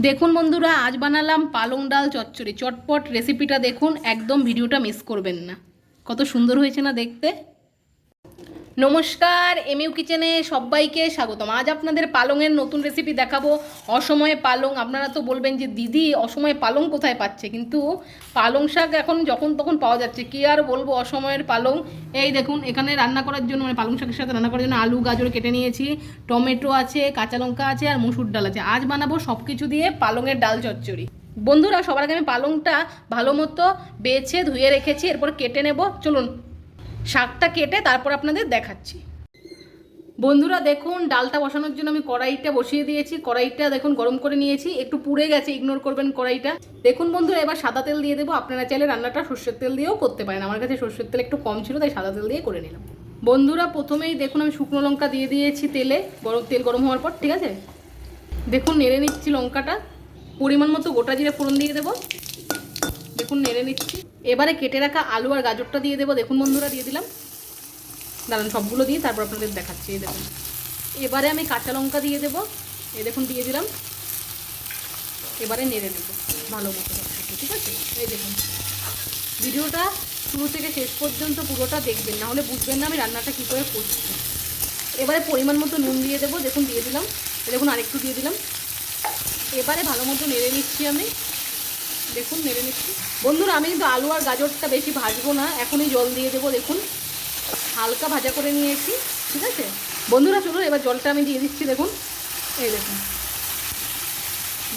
দেখুন বন্ধুরা, আজ বানালাম পালং ডাল চচ্চড়ি। চটপট রেসিপিটা দেখুন, একদম ভিডিওটা মিস করবেন না। কত সুন্দর হয়েছে না দেখতে? নমস্কার এমইউ কিচেনে সবাইকে স্বাগতম। আজ আপনাদের পালংয়ের নতুন রেসিপি দেখাবো। অসময়ে পালং, আপনারা তো বলবেন যে, দিদি, অসময়ে পালং কোথায় পাচ্ছে? কিন্তু পালং শাক এখন যখন তখন পাওয়া যাচ্ছে। কি আর বলব, অসময়ের পালং? এই দেখুন, এখানে রান্না করার জন্য মানে পালং শাকের সাথে রান্না করার জন্য আলু, গাজর কেটে নিয়েছি। টমেটো আছে, কাঁচা লঙ্কা আছে, আর মুসুর ডাল আছে। আজ বানাবো সব কিছু দিয়ে পালংয়ের ডাল চচ্চড়ি। বন্ধুরা, সবার আগে আমি পালংটা ভালো মতো বেছে, ধুয়ে রেখেছি। এরপর কেটে নেব। চলুন শাকটা কেটে তারপর আপনাদের দেখাচ্ছি। বন্ধুরা দেখুন, ডালটা বসানোর জন্য আমি কড়াইটা বসিয়ে দিয়েছি। কড়াইটা দেখুন গরম করে নিয়েছি। একটু পুড়ে গেছে ইগনোর করবেন কড়াইটা। দেখুন বন্ধুরা, এবার সাদা তেল দিয়ে দেবো। আপনারা চাইলে রান্নাটা সর্ষের তেল দিয়েও করতে পারেন। আমার কাছে সর্ষের তেল একটু কম ছিল, তাই সাদা তেল দিয়ে করে নিলাম। বন্ধুরা, প্রথমেই দেখুন আমি শুকনো লঙ্কা দিয়ে দিয়েছি তেলে। গরম তেল গরম হওয়ার পর, ঠিক আছে? দেখুন, নেড়ে নিচ্ছি লঙ্কাটা। পরিমাণ মতো গোটা জিরে ফোড়ন দিয়ে দেবো। দেখুন, নেড়ে নিচ্ছি। এবারে কেটে রাখা আলু আর গাজরটা দিয়ে দেবো। দেখুন বন্ধুরা, দিয়ে দিলাম। দাঁড়ান, সবগুলো দিয়ে তারপর আপনাদের দেখাচ্ছি, এই দেখুন। এবারে আমি কাঁচা লঙ্কা দিয়ে দেবো। এই দেখুন, দিয়ে দিলাম। এবারে নেড়ে নেব, ভালো মতো ঠিক আছে? এই দেখুন। ভিডিওটা শুরু থেকে শেষ পর্যন্ত পুরোটা দেখবেন না হলে বুঝবেন না আমি রান্নাটা কী করে করছি। এবারে পরিমাণ মতো নুন দিয়ে দেবো। দেখুন, দিয়ে দিলাম। দেখুন, আরেকটু দিয়ে দিলাম। এবারে ভালো মতো নেড়ে নিচ্ছি আমি। দেখুন, নেড়ে নিচ্ছি। বন্ধুরা, আমি কিন্তু আলু আর গাজরটা বেশি ভাজবো না, এখনই জল দিয়ে দেবো, দেখুন। হালকা ভাজা করে নিয়েছি, ঠিক আছে? বন্ধুরা, চলুন, এবার জলটা আমি দিয়ে দিচ্ছি, দেখুন। এই দেখুন,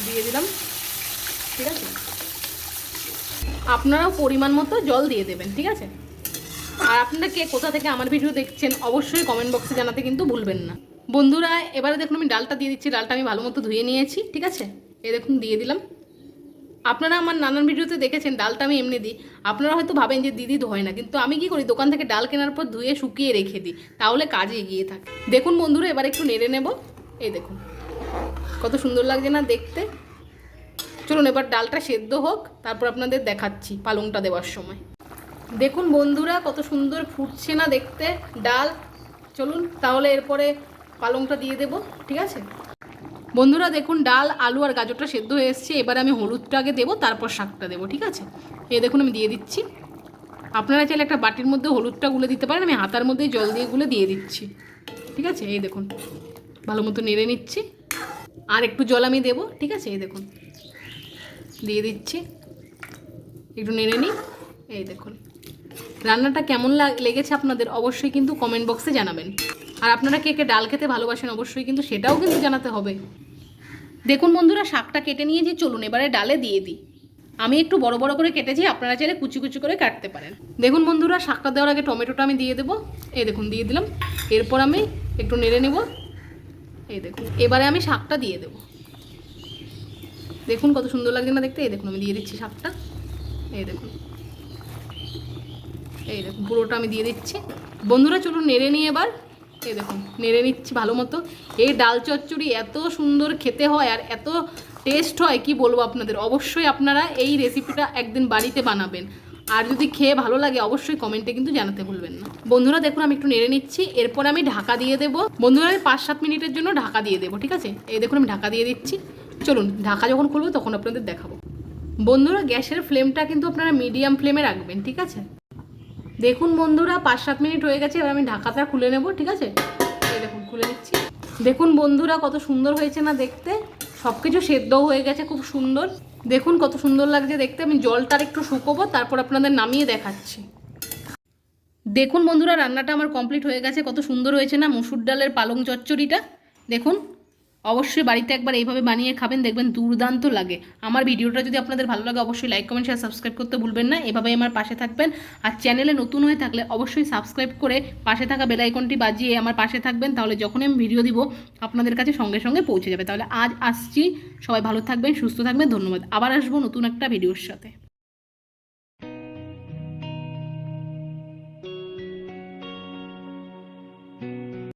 দিয়ে দিলাম, ঠিক আছে? আপনারাও পরিমাণ মতো জল দিয়ে দেবেন, ঠিক আছে? আর আপনারা কে কোথা থেকে আমার ভিডিও দেখছেন, অবশ্যই কমেন্ট বক্সে জানাতে কিন্তু ভুলবেন না। বন্ধুরা, এবারে দেখুন, আমি ডালটা দিয়ে দিচ্ছি, ডালটা আমি ভালো মতো ধুয়ে নিয়েছি, ঠিক আছে? এই দেখুন, দিয়ে দিলাম। আপনারা আমার নানান ভিডিওতে দেখেছেন, ডালটা আমি এমনি দিই। আপনারা হয়তো ভাবেন যে, দিদি ধোয় না। কিন্তু আমি কি করি, দোকান থেকে ডাল কেনার পর ধুয়ে, শুকিয়ে রেখে দিই। তাহলে কাজে এগিয়ে থাকে। দেখুন বন্ধুরা, এবার একটু নেড়ে নেব। এই দেখুন। কত সুন্দর লাগছে না দেখতে? চলুন, এবার ডালটা সেদ্ধ হোক, তারপর আপনাদের দেখাচ্ছি পালংটা দেওয়ার সময়। দেখুন বন্ধুরা, কত সুন্দর ফুটছে না দেখতে ডাল। চলুন, তাহলে এরপরে পালংটা দিয়ে দেব, ঠিক আছে? বন্ধুরা দেখুন, ডাল, আলু আর গাজরটা সেদ্ধ হয়ে এসছে। এবার আমি হলুদটা আগে দেবো, তারপর শাকটা দেবো, ঠিক আছে? এ দেখুন, আমি দিয়ে দিচ্ছি। আপনারা চাইলে একটা বাটির মধ্যে হলুদটা গুলে দিতে পারেন, আমি হাতার মধ্যে জল দিয়ে গুলে দিয়ে দিচ্ছি। ঠিক আছে? এই দেখুন, ভালো মতো নেড়ে নিচ্ছি। আর একটু জল আমি দেবো, ঠিক আছে? এই দেখুন, দিয়ে দিচ্ছি। একটু নেড়ে নিই। এই দেখুন, রান্নাটা কেমন লাগ- লেগেছে আপনাদের অবশ্যই কিন্তু কমেন্ট বক্সে জানাবেন। আর আপনারা কে কে ডাল খেতে ভালোবাসেন অবশ্যই কিন্তু সেটাও কিন্তু জানাতে হবে। দেখুন বন্ধুরা, শাকটা কেটে নিয়েছি চলুন, এবারে ডালে দিয়ে দিই। আমি একটু বড় বড় করে কেটেছি আপনারা চাইলে কুচি কুচি করে কাটতে পারেন। দেখুন বন্ধুরা, শাকটা দেওয়ার আগে টমেটোটা আমি দিয়ে দেবো। এই দেখুন, দিয়ে দিলাম। এরপর আমি একটু নেড়ে নেব। এই দেখুন, এবারে আমি শাকটা দিয়ে দেবো। দেখুন কত সুন্দর লাগছে না দেখতে? এই দেখুন, আমি দিয়ে দিচ্ছি শাকটা। এই দেখুন। এই দেখুন, পুরোটা আমি দিয়ে দিচ্ছি। বন্ধুরা, চলুন, নেড়ে নিয়ে এবার এই দেখুন, নেড়ে নিচ্ছি ভালো মতো। এই ডাল চচ্চড়ি এত সুন্দর খেতে হয় আর এত টেস্ট হয়, কি বলব আপনাদের? অবশ্যই আপনারা এই রেসিপিটা একদিন বাড়িতে বানাবেন। আর যদি খেয়ে ভালো লাগে, অবশ্যই কমেন্টে কিন্তু জানাতে ভুলবেন না। বন্ধুরা, দেখুন, আমি একটু নেড়ে নিচ্ছি। এরপর আমি ঢাকা দিয়ে দেবো। বন্ধুরা, আমি পাঁচ সাত মিনিটের জন্য ঢাকা দিয়ে দেবো, ঠিক আছে? এই দেখুন, আমি ঢাকা দিয়ে দিচ্ছি। চলুন, ঢাকা যখন খুলবো, তখন আপনাদের দেখাবো। বন্ধুরা, গ্যাসের ফ্লেমটা কিন্তু আপনারা মিডিয়াম ফ্লেমে রাখবেন, ঠিক আছে? দেখুন বন্ধুরা, পাঁচ সাত মিনিট হয়ে গেছে, এবার আমি ঢাকাটা খুলে নেব, ঠিক আছে? দেখুন, খুলে নিচ্ছি। দেখুন বন্ধুরা, কত সুন্দর হয়েছে না দেখতে? সব কিছু সেদ্ধ হয়ে গেছে, খুব সুন্দর। দেখুন কত সুন্দর লাগছে দেখতে। আমি জলটা আর একটু শুকোবো, তারপর আপনাদের নামিয়ে দেখাচ্ছি। দেখুন বন্ধুরা, রান্নাটা আমার কমপ্লিট হয়ে গেছে। কত সুন্দর হয়েছে না, মুসুর ডালের পালং চচ্চড়িটা। দেখুন অবশ্যই বাড়িতে একবার এইভাবে বানিয়ে খাবেন, দেখবেন দুর্দান্ত লাগে। আমার ভিডিওটা যদি আপনাদের ভালো লাগে, অবশ্যই লাইক কমেন্ট শেয়ার সাবস্ক্রাইব করতে ভুলবেন না। এভাবে আমার পাশে থাকবেন। আর চ্যানেলে নতুন হয়ে থাকলে অবশ্যই সাবস্ক্রাইব করে পাশে থাকা বেল আইকনটি বাজিয়ে আমার পাশে থাকবেন। তাহলে যখনই আমি ভিডিও দিব, আপনাদের কাছে সঙ্গে সঙ্গে পৌঁছে যাবে। তাহলে আজ আসছি। সবাই ভালো থাকবেন, সুস্থ থাকবেন। ধন্যবাদ। আবার আসব নতুন একটা ভিডিওর সাথে।